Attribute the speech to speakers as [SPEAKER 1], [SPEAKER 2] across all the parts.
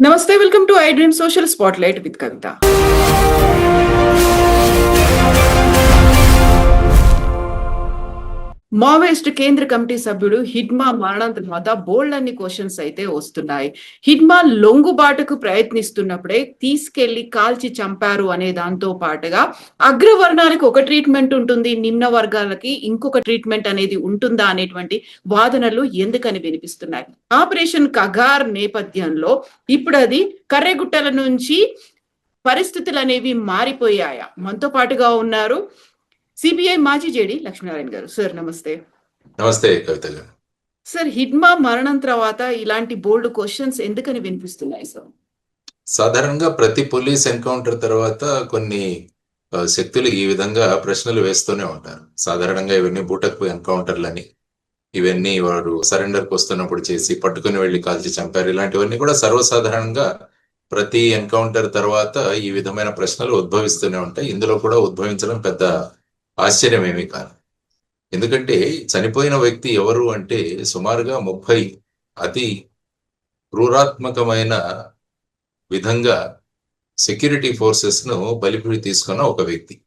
[SPEAKER 1] నమస్తే welcome to I dream social spotlight with Kavitha. Maoist కేంద్ర కమిటీ సభ్యుడు హిడ్మా మరణం తర్వాత బోల్డ్ అన్ని క్వశ్చన్స్ అయితే వస్తున్నాయి. హిడ్మా లొంగుబాటుకు ప్రయత్నిస్తున్నప్పుడే తీసుకెళ్ళి కాల్చి చంపారు అనే దాంతో పాటుగా అగ్రవర్ణానికి ఒక ట్రీట్మెంట్ ఉంటుంది నిమ్న వర్గాలకి ఇంకొక ట్రీట్మెంట్ అనేది ఉంటుందా అనేటువంటి వాదనలు ఎందుకని వినిపిస్తున్నాయి. ఆపరేషన్ కగార్ నేపథ్యంలో ఇప్పుడు అది కర్రెగుట్టల నుంచి పరిస్థితులు అనేవి మారిపోయాయా? మనతో పాటుగా ఉన్నారు సిబిఐ మాజీ జేడి లక్ష్మీనారాయణ గారు. సార్ నమస్తే.
[SPEAKER 2] నమస్తే కవిత గారు
[SPEAKER 1] సార్ హిడ్మా మరణం తర్వాత ఇలాంటి బోల్డ్ క్వశ్చన్స్ ఎందుకని వినిపిస్తున్నాయి సార్?
[SPEAKER 2] సాధారణంగా ప్రతి పోలీస్ ఎన్కౌంటర్ తర్వాత కొన్ని శక్తులు ఈ విధంగా ప్రశ్నలు వేస్తూనే ఉంటారు. సాధారణంగా ఇవన్నీ బూటక్ ఎన్కౌంటర్లని ఇవన్నీ వారు సరెండర్కి వస్తున్నప్పుడు చేసి పట్టుకుని వెళ్ళి కాల్చి చంపారు. ఇలాంటివన్నీ కూడా సర్వసాధారణంగా ప్రతి ఎన్కౌంటర్ తర్వాత ఈ విధమైన ప్రశ్నలు ఉద్భవిస్తూనే ఉంటాయి. ఇందులో కూడా ఉద్భవించడం పెద్ద ఆశ్చర్యమేమీ కాదు. ఎందుకంటే చనిపోయిన వ్యక్తి ఎవరు అంటే సుమారుగా ముప్పై అతి క్రూరాత్మకమైన విధంగా సెక్యూరిటీ ఫోర్సెస్ను తీసుకున్న ఒక వ్యక్తి.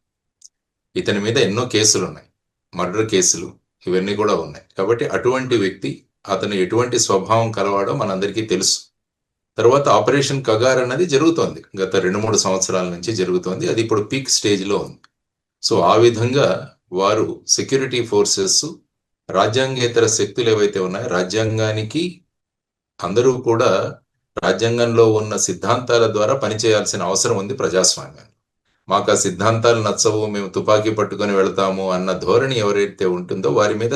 [SPEAKER 2] ఇతని మీద ఎన్నో కేసులు ఉన్నాయి మర్డర్ కేసులు ఇవన్నీ కూడా ఉన్నాయి. కాబట్టి అటువంటి వ్యక్తి అతను ఎటువంటి స్వభావం కలవాడో మనందరికీ తెలుసు. తర్వాత ఆపరేషన్ కగార్ అన్నది జరుగుతోంది. గత రెండు మూడు సంవత్సరాల నుంచి జరుగుతోంది. అది ఇప్పుడు పీక్ స్టేజ్లో ఉంది. సో ఆ విధంగా వారు సెక్యూరిటీ ఫోర్సెస్ రాజ్యాంగేతర శక్తులు ఏవైతే ఉన్నాయో రాజ్యాంగానికి అందరూ కూడా రాజ్యాంగంలో ఉన్న సిద్ధాంతాల ద్వారా పనిచేయాల్సిన అవసరం ఉంది ప్రజాస్వామ్యం మాకు ఆ సిద్ధాంతాలు నచ్చవు మేము తుపాకీ పట్టుకొని వెళ్తాము అన్న ధోరణి ఎవరైతే ఉంటుందో వారి మీద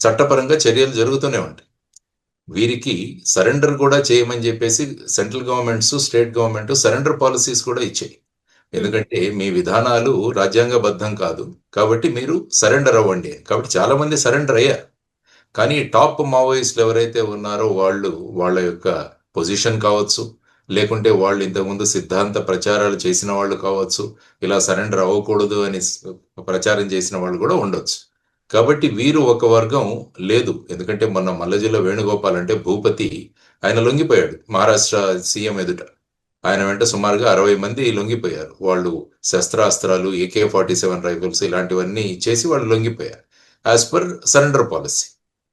[SPEAKER 2] చట్టపరంగా చర్యలు జరుగుతూనే ఉంటాయి. వీరికి సరెండర్ కూడా చేయమని చెప్పేసి central governments state government surrender policies కూడా ఇచ్చాయి. Hmm. ఎందుకంటే మీ విధానాలు రాజ్యాంగబద్ధం కాదు. కాబట్టి మీరు సరెండర్ అవ్వండి. కాబట్టి చాలా మంది సరెండర్ అయ్యారు. కానీ టాప్ మావోయిస్టులు ఎవరైతే ఉన్నారో వాళ్ళు వాళ్ళ యొక్క పొజిషన్ కావచ్చు లేకుంటే వాళ్ళు ఇంతకుముందు సిద్ధాంత ప్రచారాలు చేసిన వాళ్ళు కావచ్చు ఇలా సరెండర్ అవ్వకూడదు అని ప్రచారం చేసిన వాళ్ళు కూడా ఉండొచ్చు. కాబట్టి వీరు ఒక వర్గం లేదు. ఎందుకంటే మొన్న మల్లజిల్లా వేణుగోపాల్ అంటే భూపతి ఆయన లొంగిపోయాడు. మహారాష్ట్ర సీఎం ఎదుట. ఆయన వెంట సుమారుగా అరవై మంది లొంగిపోయారు. వాళ్ళు శస్త్రాస్త్రాలు ఏకే ఫార్టీ సెవెన్ రైఫిల్స్ ఇలాంటివన్నీ చేసి వాళ్ళు లొంగిపోయారు. యాజ్ పర్ సరెండర్ పాలసీ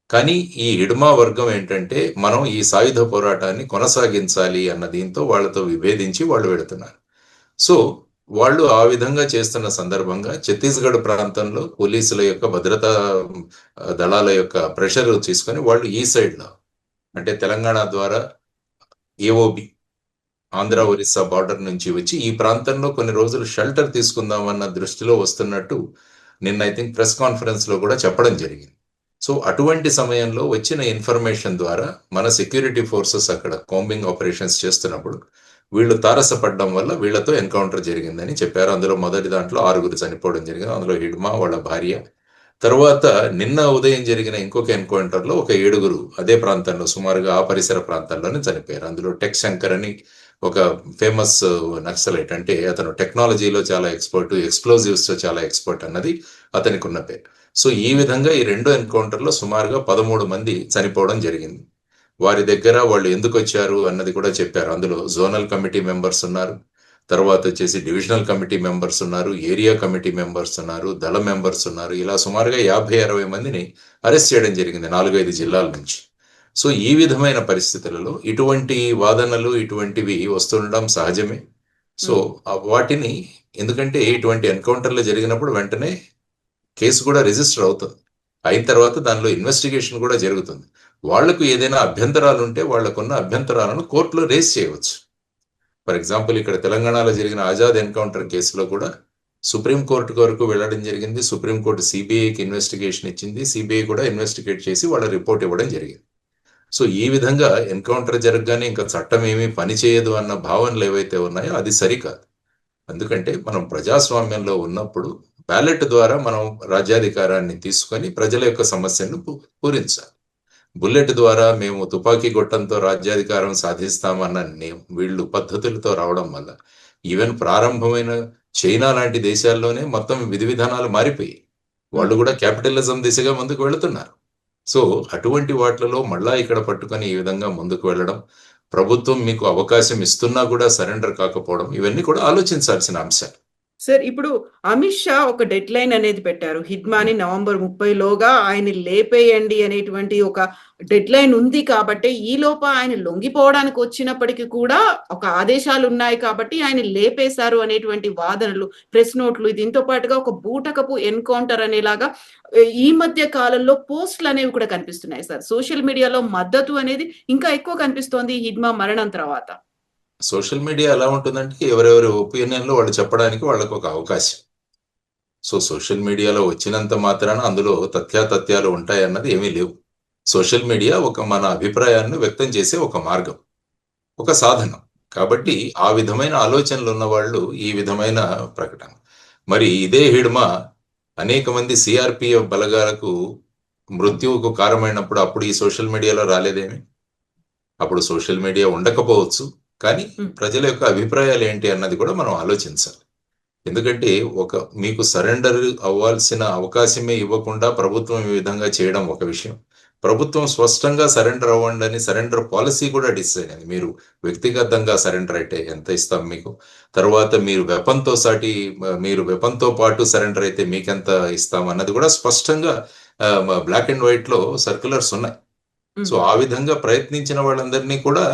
[SPEAKER 2] కానీ ఈ హిడ్మా వర్గం ఏంటంటే మనం ఈ సాయుధ పోరాటాన్ని కొనసాగించాలి అన్న దీంతో వాళ్ళతో విభేదించి వాళ్ళు వెళుతున్నారు. సో వాళ్ళు ఆ విధంగా చేస్తున్న సందర్భంగా ఛత్తీస్గఢ్ ప్రాంతంలో పోలీసుల యొక్క భద్రతా దళాల యొక్క ప్రెషర్ తీసుకొని వాళ్ళు ఈ సైడ్లో అంటే తెలంగాణ ద్వారా ఏఓబి ఆంధ్ర ఒరిస్సా బార్డర్ నుంచి వచ్చి ఈ ప్రాంతంలో కొన్ని రోజులు షెల్టర్ తీసుకుందామన్న దృష్టిలో వస్తున్నట్టు నిన్న ఐ థింక్ ప్రెస్ కాన్ఫరెన్స్లో కూడా చెప్పడం జరిగింది. సో అటువంటి సమయంలో వచ్చిన ఇన్ఫర్మేషన్ ద్వారా మన సెక్యూరిటీ ఫోర్సెస్ అక్కడ కాంబింగ్ ఆపరేషన్స్ చేస్తున్నప్పుడు వీళ్ళు తారసపడడం వల్ల వీళ్ళతో ఎన్కౌంటర్ జరిగిందని చెప్పారు. అందులో మొదటి దాంట్లో ఆరుగురు చనిపోవడం జరిగింది. అందులో హిడ్మా వాళ్ళ భార్య. తర్వాత నిన్న ఉదయం జరిగిన ఇంకొక ఎన్కౌంటర్లో ఒక ఏడుగురు అదే ప్రాంతంలో సుమారుగా ఆ పరిసర ప్రాంతాల్లోనే చనిపోయారు. అందులో టెక్ శంకర్ అని ఒక ఫేమస్ uh, నక్సలైట్. అంటే అతను టెక్నాలజీలో చాలా ఎక్స్పర్ట్ ఎక్స్ప్లోజివ్స్లో చాలా ఎక్స్పర్ట్ అన్నది అతనికి ఉన్న పేరు. సో ఈ విధంగా ఈ రెండు ఎన్కౌంటర్లో సుమారుగా పదమూడు మంది చనిపోవడం జరిగింది. వారి దగ్గర వాళ్ళు ఎందుకు వచ్చారు అన్నది కూడా చెప్పారు. అందులో జోనల్ కమిటీ మెంబర్స్ ఉన్నారు. తర్వాత వచ్చేసి డివిజనల్ కమిటీ మెంబర్స్ ఉన్నారు ఏరియా కమిటీ మెంబర్స్ ఉన్నారు దళ మెంబర్స్ ఉన్నారు. ఇలా సుమారుగా యాభై అరవై మందిని అరెస్ట్ చేయడం జరిగింది నాలుగైదు జిల్లాల నుంచి. సో ఈ విధమైన పరిస్థితులలో ఇటువంటి వాదనలు ఇటువంటివి వస్తుండడం సహజమే. సో ఆ వాటిని ఎందుకంటే ఇటువంటి ఎన్కౌంటర్లు జరిగినప్పుడు వెంటనే కేసు కూడా రిజిస్టర్ అవుతుంది. అయిన తర్వాత దానిలో ఇన్వెస్టిగేషన్ కూడా జరుగుతుంది. వాళ్ళకు ఏదైనా అభ్యంతరాలు ఉంటే వాళ్ళకున్న అభ్యంతరాలను కోర్టులో రేస్ చేయవచ్చు. ఫర్ ఎగ్జాంపుల్ ఇక్కడ తెలంగాణలో జరిగిన ఆజాద్ ఎన్కౌంటర్ కేసులో కూడా సుప్రీం కోర్టు వరకు వెళ్ళడం జరిగింది. సుప్రీం కోర్టు సిబిఐకి ఇన్వెస్టిగేషన్ ఇచ్చింది. సిబిఐ కూడా ఇన్వెస్టిగేట్ చేసి వాళ్ళ రిపోర్ట్ ఇవ్వడం జరిగింది. సో ఈ విధంగా ఎన్కౌంటర్ జరగగానే ఇంకా చట్టం ఏమీ పనిచేయదు అన్న భావనలు ఏవైతే ఉన్నాయో అది సరికాదు. ఎందుకంటే మనం ప్రజాస్వామ్యంలో ఉన్నప్పుడు బ్యాలెట్ ద్వారా మనం రాజ్యాధికారాన్ని తీసుకొని ప్రజల యొక్క సమస్యను పూ- పూరించాలి. బుల్లెట్ ద్వారా మేము తుపాకీ గొట్టంతో రాజ్యాధికారం సాధిస్తామన్న వీళ్ళు పద్ధతులతో రావడం వల్ల ఈవెన్ ప్రారంభమైన చైనా లాంటి దేశాల్లోనే మొత్తం విధి విధానాలు మారిపోయాయి. వాళ్ళు కూడా క్యాపిటలిజం దిశగా ముందుకు వెళుతున్నారు. సో అటువంటి వాటిలలో మళ్ళా ఇక్కడ పట్టుకొని ఈ విధంగా ముందుకు వెళ్ళడం ప్రభుత్వం మీకు అవకాశం ఇస్తున్నా కూడా సరెండర్ కాకపోవడం ఇవన్నీ కూడా ఆలోచించాల్సిన అంశాలు.
[SPEAKER 1] సార్ ఇప్పుడు అమిత్ షా ఒక డెడ్ లైన్ అనేది పెట్టారు. హిడ్మాని నవంబర్ ముప్పై లోగా ఆయన లేపేయండి అనేటువంటి ఒక డెడ్ లైన్ ఉంది కాబట్టి ఈ లోప ఆయన లొంగిపోవడానికి వచ్చినప్పటికీ కూడా ఒక ఆదేశాలు ఉన్నాయి కాబట్టి ఆయన లేపేశారు అనేటువంటి వాదనలు ప్రెస్ నోట్లు దీంతో పాటుగా ఒక బూటకపు ఎన్కౌంటర్ అనేలాగా ఈ మధ్య కాలంలో పోస్టులు అనేవి కూడా కనిపిస్తున్నాయి సార్. సోషల్ మీడియాలో మద్దతు అనేది ఇంకా ఎక్కువ కనిపిస్తోంది హిడ్మా మరణం తర్వాత.
[SPEAKER 2] సోషల్ మీడియా ఎలా ఉంటుందంటే ఎవరెవరి ఒపీనియన్లో వాళ్ళు చెప్పడానికి వాళ్ళకు ఒక అవకాశం. సో సోషల్ మీడియాలో వచ్చినంత మాత్రాన అందులో తథ్యాతథ్యాలు ఉంటాయన్నది ఏమీ లేవు. సోషల్ మీడియా ఒక మన అభిప్రాయాన్ని వ్యక్తం చేసే ఒక మార్గం ఒక సాధనం. కాబట్టి ఆ విధమైన ఆలోచనలు ఉన్న వాళ్ళు ఈ విధమైన ప్రకటన. మరి ఇదే హిడ్మా అనేక మంది సిఆర్పిఎఫ్ బలగాలకు మృత్యువుకు కారణమైనప్పుడు అప్పుడు ఈ సోషల్ మీడియాలో రాలేదేమి? అప్పుడు సోషల్ మీడియా ఉండకపోవచ్చు. కానీ ప్రజల యొక్క అభిప్రాయాలు ఏంటి అన్నది కూడా మనం ఆలోచించాలి. ఎందుకంటే ఒక మీకు సరెండర్ అవ్వాల్సిన అవకాశమే ఇవ్వకుండా ప్రభుత్వం ఈ విధంగా చేయడం ఒక విషయం. ప్రభుత్వం స్పష్టంగా సరెండర్ అవ్వండి అని సరెండర్ పాలసీ కూడా డిసైడ్ అయింది. మీరు వ్యక్తిగతంగా సరెండర్ అయితే ఎంత ఇస్తాం మీకు? తర్వాత మీరు వెపన్తో సాటి మీరు వెపన్తో పాటు సరెండర్ అయితే మీకెంత ఇస్తాం అన్నది కూడా స్పష్టంగా బ్లాక్ అండ్ వైట్లో సర్క్యులర్స్ ఉన్నాయి. సో ఆ విధంగా ప్రయత్నించిన వాళ్ళందరినీ కూడా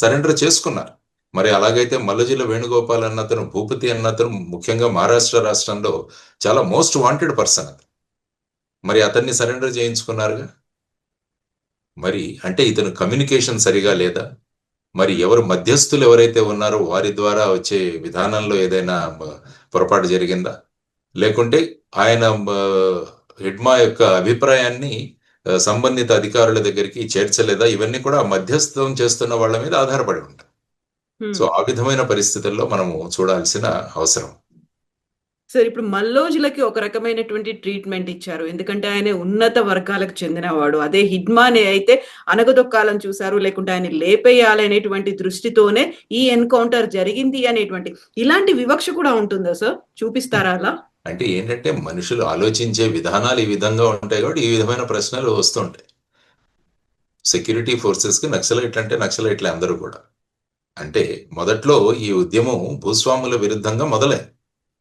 [SPEAKER 2] సరెండర్ చేసుకున్నారు. మరి అలాగైతే మల్లజిల వేణుగోపాల్ అన్నతను భూపతి అన్నతను ముఖ్యంగా మహారాష్ట్ర రాష్ట్రంలో చాలా మోస్ట్ వాంటెడ్ పర్సన్ అది మరి అతన్ని సరెండర్ చేయించుకున్నారుగా? మరి అంటే ఇతను కమ్యూనికేషన్ సరిగా లేదా? మరి ఎవరు మధ్యస్థులు ఎవరైతే ఉన్నారో వారి ద్వారా వచ్చే విధానంలో ఏదైనా పొరపాటు జరిగిందా? లేకుంటే ఆయన హిడ్మా యొక్క అభిప్రాయాన్ని సంబంధిత అధికారుల దగ్గరికి చేర్చలేదా? ఇవన్నీ కూడా మధ్యస్థం చేస్తున్న వాళ్ళ మీద ఆధారపడి ఉంటాయి. సో ఆ విధమైన పరిస్థితుల్లో మనము చూడాల్సిన అవసరం.
[SPEAKER 1] సార్ ఇప్పుడు మల్లోజులకి ఒక రకమైనటువంటి ట్రీట్మెంట్ ఇచ్చారు. ఎందుకంటే ఆయన ఉన్నత వర్గాలకు చెందినవాడు. అదే హిడ్మానే అయితే అనగదొక్కాలని చూశారు. లేకుంటే ఆయన లేపేయాలనేటువంటి దృష్టితోనే ఈ ఎన్కౌంటర్ జరిగింది అనేటువంటి. ఇలాంటి వివక్ష కూడా ఉంటుందా సార్? చూపిస్తారా అలా?
[SPEAKER 2] అంటే ఏంటంటే మనుషులు ఆలోచించే విధానాలు ఈ విధంగా ఉంటాయి కాబట్టి ఈ విధమైన ప్రశ్నలు వస్తుంటాయి. సెక్యూరిటీ ఫోర్సెస్కి నక్సలైట్లు అంటే నక్సలైట్లే అందరూ కూడా. అంటే మొదట్లో ఈ ఉద్యమం భూస్వాముల విరుద్ధంగా మొదలైంది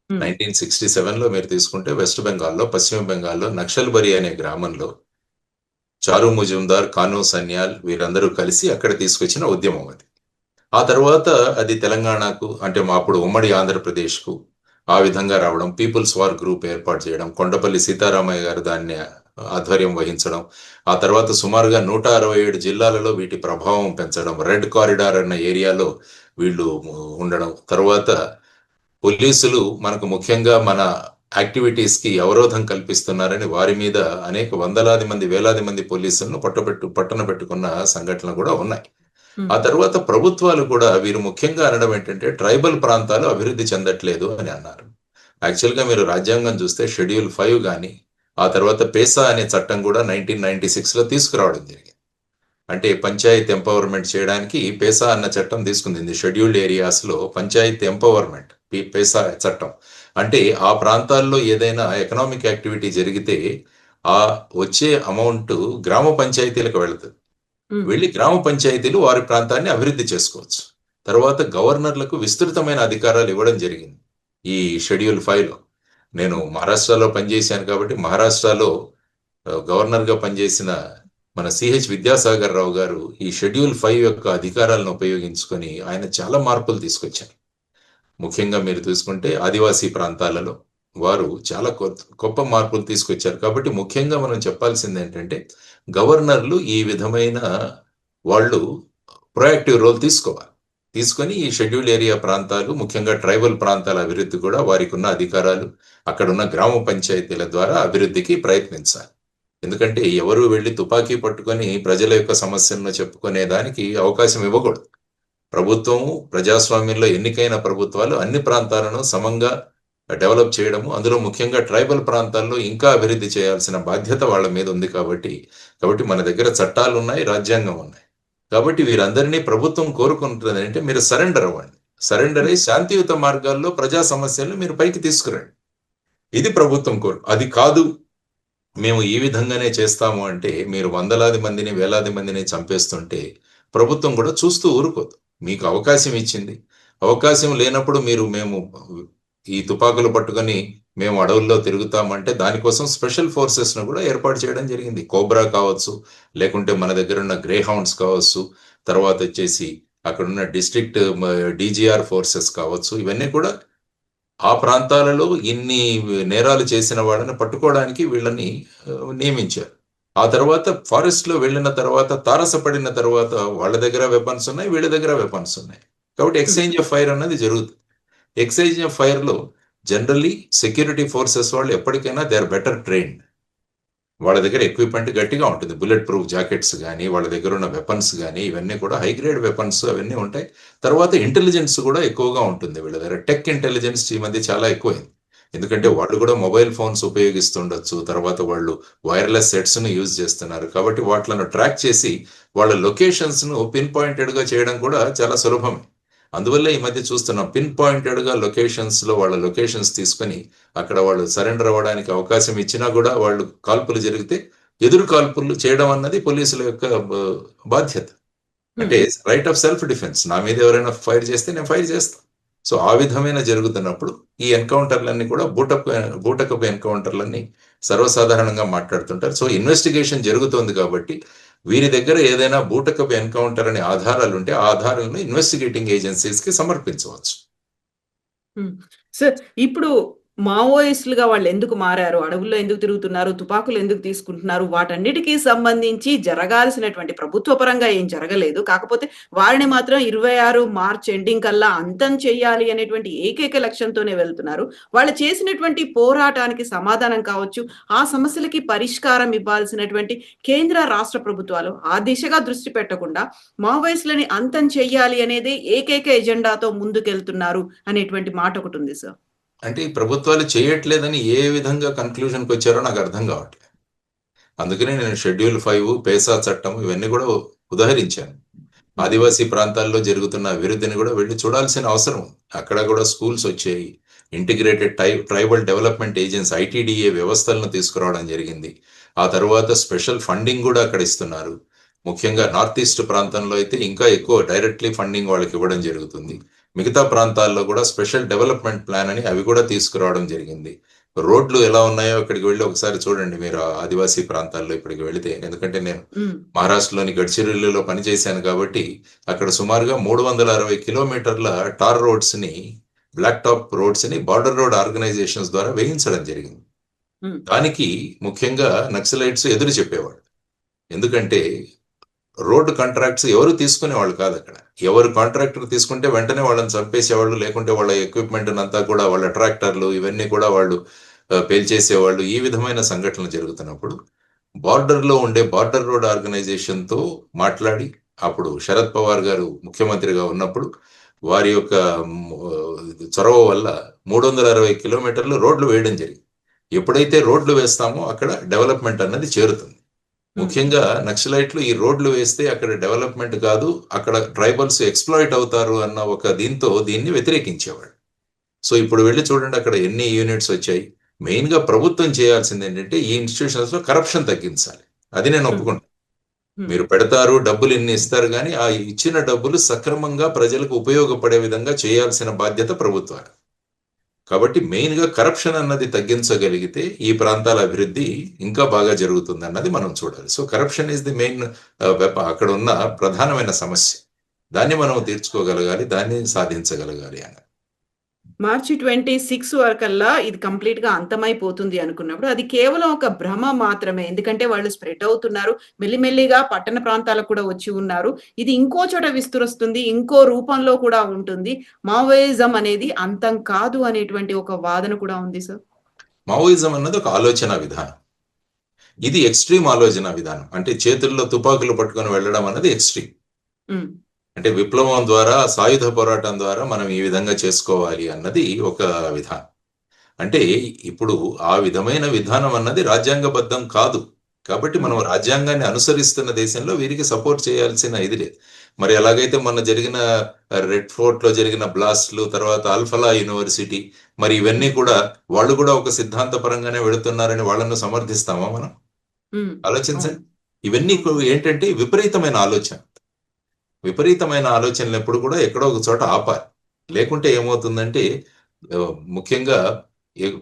[SPEAKER 2] నైన్టీన్ సిక్స్టీ సెవెన్లో మీరు తీసుకుంటే వెస్ట్ బెంగాల్లో పశ్చిమ బెంగాల్లో నక్షల్బరి అనే గ్రామంలో చారు ముజుందార్ కానూ సన్యాల్ వీరందరూ కలిసి అక్కడ తీసుకొచ్చిన ఉద్యమం అది. ఆ తర్వాత అది తెలంగాణకు అంటే మా అప్పుడు ఉమ్మడి ఆంధ్రప్రదేశ్కు ఆ విధంగా రావడం పీపుల్స్ వార్ గ్రూప్ ఏర్పాటు చేయడం కొండపల్లి సీతారామయ్య గారు దాన్ని ఆధ్వర్యం వహించడం. ఆ తర్వాత సుమారుగా నూట అరవై ఏడు జిల్లాలలో వీటి ప్రభావం పెంచడం. రెడ్ కారిడార్ అన్న ఏరియాలో వీళ్ళు ఉండడం. తర్వాత పోలీసులు మనకు ముఖ్యంగా మన యాక్టివిటీస్కి అవరోధం కల్పిస్తున్నారని వారి మీద అనేక వందలాది మంది వేలాది మంది పోలీసులను పట్టబెట్టు పట్టణ పెట్టుకున్న సంఘటనలు కూడా ఉన్నాయి. ఆ తర్వాత ప్రభుత్వాలు కూడా వీరు ముఖ్యంగా అనడం ఏంటంటే ట్రైబల్ ప్రాంతాలు అభివృద్ధి చెందట్లేదు అని అన్నారు. యాక్చువల్గా మీరు రాజ్యాంగం చూస్తే షెడ్యూల్ ఫైవ్ కానీ ఆ తర్వాత పేసా అనే చట్టం కూడా నైన్టీన్ నైన్టీ సిక్స్లో తీసుకురావడం జరిగింది. అంటే పంచాయత్ ఎంపవర్మెంట్ చేయడానికి పేసా అన్న చట్టం తీసుకుంది. షెడ్యూల్డ్ ఏరియాస్లో పంచాయత్ ఎంపవర్మెంట్ పేసా చట్టం. అంటే ఆ ప్రాంతాల్లో ఏదైనా ఎకనామిక్ యాక్టివిటీ జరిగితే ఆ వచ్చే అమౌంట్ గ్రామ పంచాయతీలకు వెళుతుంది. వెళ్ళి గ్రామ పంచాయతీలు వారి ప్రాంతాన్ని అభివృద్ధి చేసుకోవచ్చు. తర్వాత గవర్నర్లకు విస్తృతమైన అధికారాలు ఇవ్వడం జరిగింది ఈ షెడ్యూల్ ఫైవ్లో నేను మహారాష్ట్రలో పనిచేశాను కాబట్టి మహారాష్ట్రలో గవర్నర్గా పనిచేసిన మన సిహెచ్ విద్యాసాగర్ రావు గారు ఈ షెడ్యూల్ ఫైవ్ యొక్క అధికారాలను ఉపయోగించుకొని ఆయన చాలా మార్పులు తీసుకొచ్చారు. ముఖ్యంగా మీరు చూసుకుంటే ఆదివాసీ ప్రాంతాలలో వారు చాలా గొప్ప మార్పులు తీసుకొచ్చారు. కాబట్టి ముఖ్యంగా మనం చెప్పాల్సింది ఏంటంటే గవర్నర్లు ఈ విధమైన వాళ్ళు ప్రొయాక్టివ్ రోల్ తీసుకోవాలి. తీసుకొని ఈ షెడ్యూల్ ఏరియా ప్రాంతాలు ముఖ్యంగా ట్రైబల్ ప్రాంతాల అభివృద్ధి కూడా వారికి ఉన్న అధికారాలు అక్కడున్న గ్రామ పంచాయతీల ద్వారా అభివృద్ధికి ప్రయత్నించాలి. ఎందుకంటే ఎవరు వెళ్ళి తుపాకీ పట్టుకొని ప్రజల యొక్క సమస్యలను చెప్పుకునే దానికి అవకాశం ఇవ్వకూడదు. ప్రభుత్వము ప్రజాస్వామ్యంలో ఎన్నికైన ప్రభుత్వాలు అన్ని ప్రాంతాలను సమంగా డెవలప్ చేయడము అందులో ముఖ్యంగా ట్రైబల్ ప్రాంతాల్లో ఇంకా అభివృద్ధి చేయాల్సిన బాధ్యత వాళ్ళ మీద ఉంది కాబట్టి కాబట్టి మన దగ్గర చట్టాలు ఉన్నాయి రాజ్యాంగం ఉన్నాయి కాబట్టి వీరందరినీ ప్రభుత్వం కోరుకుంటుంది అంటే మీరు సరెండర్ అవ్వండి. సరెండర్ అయ్యి శాంతియుత మార్గాల్లో ప్రజా సమస్యలను మీరు పైకి తీసుకురండి. ఇది ప్రభుత్వం కోరు అది కాదు. మేము ఈ విధంగానే చేస్తాము అంటే మీరు వందలాది మందిని వేలాది మందిని చంపేస్తుంటే ప్రభుత్వం కూడా చూస్తూ ఊరుకోదు. మీకు అవకాశం ఇచ్చింది. అవకాశం లేనప్పుడు మీరు మేము ఈ తుపాకులు పట్టుకొని మేము అడవుల్లో తిరుగుతామంటే దానికోసం స్పెషల్ ఫోర్సెస్ను కూడా ఏర్పాటు చేయడం జరిగింది. కోబ్రా కావచ్చు లేకుంటే మన దగ్గర ఉన్న గ్రే హౌండ్స్ కావచ్చు తర్వాత వచ్చేసి అక్కడ ఉన్న డిస్ట్రిక్ట్ డీజీఆర్ ఫోర్సెస్ కావచ్చు ఇవన్నీ కూడా ఆ ప్రాంతాలలో ఇన్ని నేరాలు చేసిన వాళ్ళని పట్టుకోవడానికి వీళ్ళని నియమించారు. ఆ తర్వాత ఫారెస్ట్లో వెళ్ళిన తర్వాత తారసపడిన తర్వాత వాళ్ళ దగ్గర వెపన్స్ ఉన్నాయి వీళ్ళ దగ్గర వెపన్స్ ఉన్నాయి. కాబట్టి ఎక్స్చేంజ్ ఆఫ్ ఫైర్ అన్నది జరుగుతుంది. ఎక్స్చేంజ్ ఆఫ్ ఫైర్లో జనరల్లీ సెక్యూరిటీ ఫోర్సెస్ వాళ్ళు ఎప్పటికైనా దే ఆర్ బెటర్ ట్రైన్డ్ వాళ్ళ దగ్గర ఎక్విప్మెంట్ గట్టిగా ఉంటుంది. బుల్లెట్ ప్రూఫ్ జాకెట్స్ కానీ వాళ్ళ దగ్గర ఉన్న వెపన్స్ కానీ ఇవన్నీ కూడా హై గ్రేడ్ వెపన్స్ అవన్నీ ఉంటాయి. తర్వాత ఇంటెలిజెన్స్ కూడా ఎక్కువగా ఉంటుంది వీళ్ళ దగ్గర. టెక్ ఇంటెలిజెన్స్ ఈ మధ్య చాలా ఎక్కువైంది. ఎందుకంటే వాళ్ళు కూడా మొబైల్ ఫోన్స్ ఉపయోగిస్తుండొచ్చు. తర్వాత వాళ్ళు వైర్లెస్ సెట్స్ను యూజ్ చేస్తున్నారు. కాబట్టి వాటిలను ట్రాక్ చేసి వాళ్ళ లొకేషన్స్ను పిన్ పాయింటెడ్గా చేయడం కూడా చాలా సులభమే. అందువల్ల ఈ మధ్య చూస్తున్నాం పిన్ పాయింటెడ్గా లొకేషన్స్లో వాళ్ళ లొకేషన్స్ తీసుకొని అక్కడ వాళ్ళు సరెండర్ అవ్వడానికి అవకాశం ఇచ్చినా కూడా వాళ్ళు కాల్పులు జరిగితే ఎదురు కాల్పులు చేయడం అన్నది పోలీసుల యొక్క బాధ్యత. అంటే రైట్ ఆఫ్ సెల్ఫ్ డిఫెన్స్ నా మీద ఎవరైనా ఫైర్ చేస్తే నేను ఫైర్ చేస్తాను సో ఆ విధమైన జరుగుతున్నప్పుడు ఈ ఎన్కౌంటర్లన్నీ కూడా బూటప్ బూటకపు ఎన్కౌంటర్లన్నీ సర్వసాధారణంగా మాట్లాడుతుంటారు. సో ఇన్వెస్టిగేషన్ జరుగుతోంది కాబట్టి వీరి దగ్గర ఏదైనా బూటకపు ఎన్కౌంటర్ అనే ఆధారాలు ఉంటే ఆ ఆధారాలను ఇన్వెస్టిగేటింగ్ ఏజెన్సీస్కి సమర్పించవచ్చు
[SPEAKER 1] సార్ ఇప్పుడు మావోయిస్టులుగా వాళ్ళు ఎందుకు మారారు? అడవుల్లో ఎందుకు తిరుగుతున్నారు? తుపాకులు ఎందుకు తీసుకుంటున్నారు? వాటన్నిటికీ సంబంధించి జరగాల్సినటువంటి ప్రభుత్వ పరంగా ఏం జరగలేదు. కాకపోతే వారిని మాత్రం ఇరవై ఆరు మార్చ్ ఎండింగ్ కల్లా అంతం చేయాలి అనేటువంటి ఏకైక లక్ష్యంతోనే వెళ్తున్నారు. వాళ్ళు చేసినటువంటి పోరాటానికి సమాధానం కావచ్చు ఆ సమస్యలకి పరిష్కారం ఇవ్వాల్సినటువంటి కేంద్ర రాష్ట్ర ప్రభుత్వాలు ఆ దిశగా దృష్టి పెట్టకుండా మావోయిస్టులని అంతం చేయాలి అనేది ఏకైక ఎజెండాతో ముందుకెళ్తున్నారు అనేటువంటి మాట ఒకటి ఉంది సార్.
[SPEAKER 2] అంటే ఈ ప్రభుత్వాలు చేయట్లేదని ఏ విధంగా కన్క్లూజన్కి వచ్చారో నాకు అర్థం కావట్లేదు. అందుకనే నేను షెడ్యూల్ ఫైవ్ పేసా చట్టం ఇవన్నీ కూడా ఉదహరించాను. ఆదివాసీ ప్రాంతాల్లో జరుగుతున్న అభివృద్ధిని కూడా వెళ్ళి చూడాల్సిన అవసరం అక్కడ కూడా స్కూల్స్ వచ్చాయి. Integrated tie tribal development agency ITDA వ్యవస్థలను తీసుకురావడం జరిగింది. ఆ తర్వాత స్పెషల్ ఫండింగ్ కూడా అక్కడ ఇస్తున్నారు. ముఖ్యంగా నార్త్ ఈస్ట్ ప్రాంతంలో అయితే ఇంకా ఎక్కువ డైరెక్ట్లీ ఫండింగ్ వాళ్ళకి ఇవ్వడం జరుగుతుంది. మిగతా ప్రాంతాల్లో కూడా స్పెషల్ డెవలప్మెంట్ ప్లాన్ అని అవి కూడా తీసుకురావడం జరిగింది. రోడ్లు ఎలా ఉన్నాయో అక్కడికి వెళ్ళి ఒకసారి చూడండి మీరు. ఆదివాసీ ప్రాంతాల్లో ఇప్పటికి వెళితే. ఎందుకంటే నేను మహారాష్ట్రలోని గడ్చిరోలిలో పనిచేశాను కాబట్టి అక్కడ సుమారుగా మూడు వందల అరవై కిలోమీటర్ల టార్ రోడ్స్ని బ్లాక్ టాప్ రోడ్స్ని బార్డర్ రోడ్ ఆర్గనైజేషన్స్ ద్వారా వేయించడం జరిగింది. దానికి ముఖ్యంగా నక్సలైట్స్ ఎదురు చెప్పేవాళ్ళు. ఎందుకంటే రోడ్డు కాంట్రాక్ట్స్ ఎవరు తీసుకునేవాళ్ళు కాదు అక్కడ. ఎవరు కాంట్రాక్టర్ తీసుకుంటే వెంటనే వాళ్ళని చంపేసేవాళ్ళు లేకుంటే వాళ్ళ ఎక్విప్మెంట్ అంతా కూడా వాళ్ళ ట్రాక్టర్లు ఇవన్నీ కూడా వాళ్ళు పేల్చేసేవాళ్ళు ఈ విధమైన సంఘటనలు జరుగుతున్నప్పుడు బార్డర్లో ఉండే బార్డర్ రోడ్ ఆర్గనైజేషన్తో మాట్లాడి అప్పుడు శరద్ పవార్ గారు ముఖ్యమంత్రిగా ఉన్నప్పుడు వారి యొక్క చొరవ వల్ల మూడు వందల అరవై కిలోమీటర్లు రోడ్లు వేయడం జరిగింది. ఎప్పుడైతే రోడ్లు వేస్తామో అక్కడ డెవలప్మెంట్ అన్నది చేరుతుంది. ముఖ్యంగా నక్సలైట్లు ఈ రోడ్లు వేస్తే అక్కడ డెవలప్మెంట్ కాదు అక్కడ ట్రైబల్స్ ఎక్స్ప్లాయిట్ అవుతారు అన్న ఒక దీంతో దీన్ని వ్యతిరేకించేవాడు సో ఇప్పుడు వెళ్ళి చూడండి అక్కడ ఎన్ని యూనిట్స్ వచ్చాయి. మెయిన్గా ప్రభుత్వం చేయాల్సింది ఏంటంటే ఈ ఇన్స్టిట్యూషన్స్లో కరప్షన్ తగ్గించాలి. అది నేను ఒప్పుకుంటాను
[SPEAKER 1] ఉమ్,
[SPEAKER 2] మీరు పెడతారు డబ్బులు ఇన్ని ఇస్తారు కానీ ఆ ఇచ్చిన డబ్బులు సక్రమంగా ప్రజలకు ఉపయోగపడే విధంగా చేయాల్సిన బాధ్యత ప్రభుత్వాలు కాబట్టి మెయిన్గా కరప్షన్ అన్నది తగ్గించగలిగితే ఈ ప్రాంతాల అభివృద్ధి ఇంకా బాగా జరుగుతుంది అన్నది మనం చూడాలి. So corruption is the main అక్కడ ఉన్న ప్రధానమైన సమస్య. దాన్ని మనం తీర్చుకోగలగాలి దాన్ని సాధించగలగాలి అని
[SPEAKER 1] మార్చి ట్వంటీ సిక్స్ వరకల్లా ఇది కంప్లీట్గా అంతమైపోతుంది అనుకున్నప్పుడు అది కేవలం ఒక భ్రమ మాత్రమే. ఎందుకంటే వాళ్ళు స్ప్రెడ్ అవుతున్నారు. మెల్లిమెల్లిగా పట్టణ ప్రాంతాలకు కూడా వచ్చి ఉన్నారు. ఇది ఇంకో చోట విస్తురస్తుంది ఇంకో రూపంలో కూడా ఉంటుంది. మావోయిజం అనేది అంతం కాదు అనేటువంటి ఒక వాదన కూడా ఉంది సార్.
[SPEAKER 2] మావోయిజం అన్నది ఒక ఆలోచన విధానం. ఇది ఎక్స్ట్రీమ్ ఆలోచన విధానం. అంటే చేతుల్లో తుపాకులు పట్టుకొని వెళ్ళడం అన్నది ఎక్స్ట్రీమ్. అంటే విప్లవం ద్వారా సాయుధ పోరాటం ద్వారా మనం ఈ విధంగా చేసుకోవాలి అన్నది ఒక విధానం. అంటే ఇప్పుడు ఆ విధమైన విధానం అన్నది రాజ్యాంగబద్ధం కాదు. కాబట్టి మనం రాజ్యాంగాన్ని అనుసరిస్తున్న దేశంలో వీరికి సపోర్ట్ చేయాల్సిన ఇది లేదు. మరి ఎలాగైతే మొన్న జరిగిన రెడ్ ఫోర్ట్లో జరిగిన బ్లాస్ట్లు తర్వాత అల్ఫలా యూనివర్సిటీ మరి ఇవన్నీ కూడా వాళ్ళు కూడా ఒక సిద్ధాంతపరంగానే వెళుతున్నారని వాళ్ళను సమర్థిస్తామా మనం? ఆలోచించండి. ఇవన్నీ ఏంటంటే విపరీతమైన ఆలోచన. విపరీతమైన ఆలోచనలు ఎప్పుడు కూడా ఎక్కడో ఒక చోట ఆపాలి. లేకుంటే ఏమవుతుందంటే ముఖ్యంగా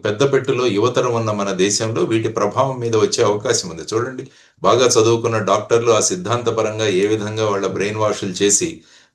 [SPEAKER 2] పెద్ద పెట్టులో యువతరం ఉన్న మన దేశంలో వీటి ప్రభావం మీద వచ్చే అవకాశం ఉంది. చూడండి బాగా చదువుకున్న డాక్టర్లు ఆ సిద్ధాంతపరంగా ఏ విధంగా వాళ్ళ బ్రెయిన్ వాషులు చేసి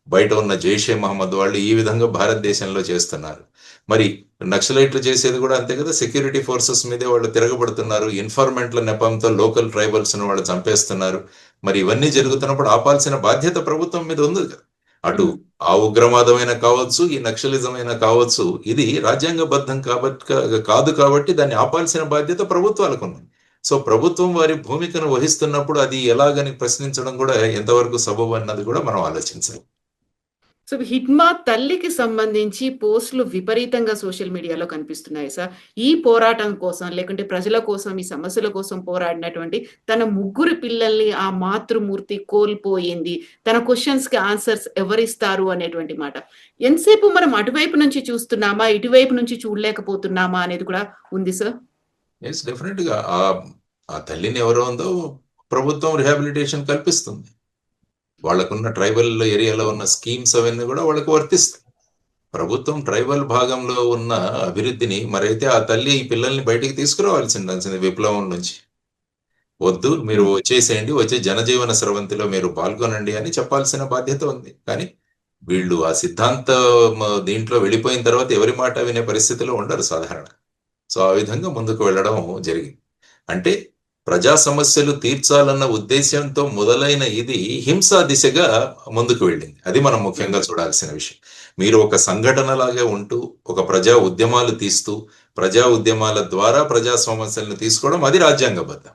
[SPEAKER 2] బయట ఉన్న జైషే మహమ్మద్ వాళ్ళు ఈ విధంగా భారతదేశంలో చేస్తున్నారు. మరి నక్సలైట్లు చేసేది కూడా అంతే కదా సెక్యూరిటీ ఫోర్సెస్ మీదే వాళ్ళు తిరగబడుతున్నారు. ఇన్ఫార్మెంట్ల నెపంతో లోకల్ ట్రైబల్స్ను వాళ్ళు చంపేస్తున్నారు. మరి ఇవన్నీ జరుగుతున్నప్పుడు ఆపాల్సిన బాధ్యత ప్రభుత్వం మీద ఉంది కదా. అటు ఆ ఉగ్రవాదమైన కావచ్చు ఈ నక్సలిజం అయినా కావచ్చు ఇది రాజ్యాంగబద్ధం కాబట్టి కాదు కాబట్టి దాన్ని ఆపాల్సిన బాధ్యత ప్రభుత్వాలకు ఉంది. సో ప్రభుత్వం వారి భూమికను వహిస్తున్నప్పుడు అది ఎలాగని ప్రశ్నించడం కూడా ఎంతవరకు సబబు అన్నది కూడా మనం ఆలోచించాలి.
[SPEAKER 1] సో హిట్మా తల్లికి సంబంధించి పోస్టులు విపరీతంగా సోషల్ మీడియాలో కనిపిస్తున్నాయి సార్. ఈ పోరాటం కోసం లేకుంటే ప్రజల కోసం ఈ సమస్యల కోసం పోరాడినటువంటి తన ముగ్గురు పిల్లల్ని ఆ మాతృమూర్తి కోల్పోయింది. తన క్వశ్చన్స్కి ఆన్సర్స్ ఎవరిస్తారు అనేటువంటి మాట. ఎంతసేపు మనం అటువైపు నుంచి చూస్తున్నామా ఇటువైపు నుంచి చూడలేకపోతున్నామా అనేది కూడా ఉంది సార్.
[SPEAKER 2] ఎస్ డెఫినెట్గా ఆ ఆ తల్లిని ఎవరో ఉందో ప్రభుత్వం రిహాబిలిటేషన్ కల్పిస్తుంది. వాళ్ళకున్న ట్రైబల్ ఏరియాలో ఉన్న స్కీమ్స్ అవన్నీ కూడా వాళ్ళకి వర్తిస్తాయి. ప్రభుత్వం ట్రైబల్ భాగంలో ఉన్న అభివృద్ధిని మరైతే ఆ తల్లి ఈ పిల్లల్ని బయటికి తీసుకురావాల్సింది విప్లవం నుంచి. వద్దు మీరు వచ్చేసేయండి వచ్చే జనజీవన స్రవంతిలో మీరు పాల్గొనండి అని చెప్పాల్సిన బాధ్యత ఉంది. కానీ వీళ్ళు ఆ సిద్ధాంత దీంట్లో వెళ్ళిపోయిన తర్వాత ఎవరి మాట వినే పరిస్థితిలో ఉండరు సాధారణ. సో ఆ విధంగా ముందుకు వెళ్ళడం జరిగింది. అంటే ప్రజా సమస్యలు తీర్చాలన్న ఉద్దేశంతో మొదలైన ఇది హింసా దిశగా ముందుకు వెళ్ళింది. అది మనం ముఖ్యంగా చూడాల్సిన విషయం. మీరు ఒక సంఘటనలాగా ఉంటూ ఒక ప్రజా ఉద్యమాలు తీస్తూ ప్రజా ఉద్యమాల ద్వారా ప్రజా సమస్యలను తీసుకోవడం అది రాజ్యాంగబద్ధం.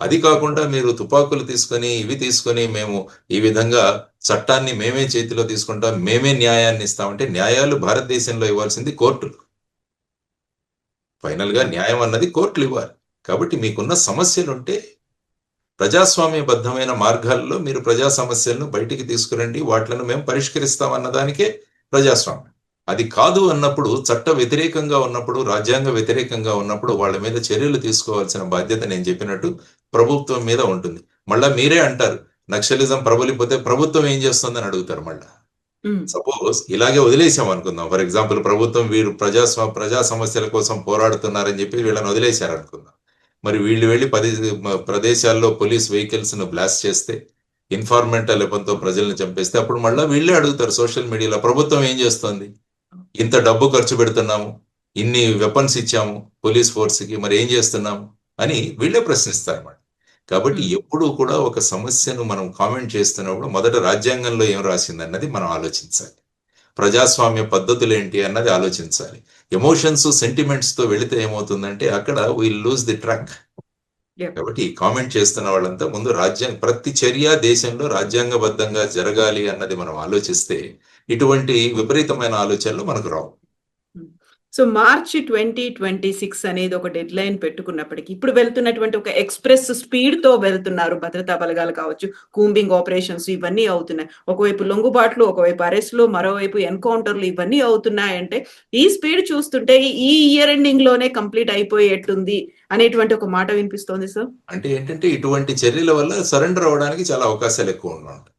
[SPEAKER 2] అది కాకుండా మీరు తుపాకులు తీసుకొని ఇవి తీసుకొని మేము ఈ విధంగా చట్టాన్ని మేమే చేతిలో తీసుకుంటాం మేమే న్యాయాన్ని ఇస్తామంటే న్యాయాలు భారతదేశంలో ఇవ్వాల్సింది కోర్టులు. ఫైనల్గా న్యాయం అన్నది కోర్టులు ఇవ్వాలి. కాబట్టి మీకున్న సమస్యలు ఉంటే ప్రజాస్వామ్యబద్ధమైన మార్గాల్లో మీరు ప్రజా సమస్యలను బయటికి తీసుకురండి వాటిలను మేము పరిష్కరిస్తాం అన్నదానికే ప్రజాస్వామ్యం. అది కాదు అన్నప్పుడు చట్ట వ్యతిరేకంగా ఉన్నప్పుడు రాజ్యాంగ వ్యతిరేకంగా ఉన్నప్పుడు వాళ్ళ మీద చర్యలు తీసుకోవాల్సిన బాధ్యత నేను చెప్పినట్టు ప్రభుత్వం మీద ఉంటుంది. మళ్ళా మీరే అంటారు నక్సలిజం ప్రబలిపోతే ప్రభుత్వం ఏం చేస్తుందని అడుగుతారు మళ్ళా. సపోజ్ ఇలాగే వదిలేసాం అనుకుందాం. ఫర్ ఎగ్జాంపుల్ ప్రభుత్వం వీరు ప్రజాస్వా ప్రజా సమస్యల కోసం పోరాడుతున్నారని చెప్పి వీళ్ళని వదిలేశారు అనుకుందాం మరి వీళ్ళు వెళ్ళి పది ప్రదేశాల్లో పోలీస్ వెహికల్స్ను బ్లాస్ట్ చేస్తే ఇన్ఫార్మెంట్ లేపంతో ప్రజల్ని చంపేస్తే అప్పుడు మళ్ళీ వీళ్ళే అడుగుతారు సోషల్ మీడియాలో ప్రభుత్వం ఏం చేస్తోంది? ఇంత డబ్బు ఖర్చు పెడుతున్నాము ఇన్ని వెపన్స్ ఇచ్చాము పోలీస్ ఫోర్స్కి మరి ఏం చేస్తున్నాము? అని వీళ్ళే ప్రశ్నిస్తారు అన్నమాట కాబట్టి. ఎప్పుడూ కూడా ఒక సమస్యను మనం కామెంట్ చేస్తున్నప్పుడు మొదట రాజ్యాంగంలో ఏం రాసింది అన్నది మనం ఆలోచించాలి. ప్రజాస్వామ్య పద్ధతులు ఏంటి అన్నది ఆలోచించాలి. ఎమోషన్స్ సెంటిమెంట్స్తో వెళితే ఏమవుతుందంటే అక్కడ విల్ లూజ్ ది ట్రాక్. కాబట్టి కామెంట్ చేస్తున్న వాళ్ళంతా ముందు రాజ్యాంగ ప్రతి చర్య దేశంలో రాజ్యాంగబద్ధంగా జరగాలి అన్నది మనం ఆలోచిస్తే ఇటువంటి విపరీతమైన ఆలోచనలు మనకు రావు
[SPEAKER 1] so March twenty twenty six అనేది ఒక డెడ్ లైన్ పెట్టుకున్నప్పటికీ ఇప్పుడు వెళ్తున్నటువంటి ఒక ఎక్స్ప్రెస్ స్పీడ్తో వెళ్తున్నారు భద్రతా బలగాలు కావచ్చు కూంబింగ్ ఆపరేషన్స్ ఇవన్నీ అవుతున్నాయి. ఒకవైపు లొంగుబాట్లు ఒకవైపు అరెస్టులు మరోవైపు ఎన్కౌంటర్లు ఇవన్నీ అవుతున్నాయంటే ఈ స్పీడ్ చూస్తుంటే ఈ ఇయర్ ఎండింగ్లోనే కంప్లీట్ అయిపోయేట్లుంది అనేటువంటి ఒక మాట వినిపిస్తోంది సార్
[SPEAKER 2] అంటే ఏంటంటే ఇటువంటి చర్యల వల్ల సరెండర్ అవడానికి చాలా అవకాశాలు ఎక్కువ ఉంటాయి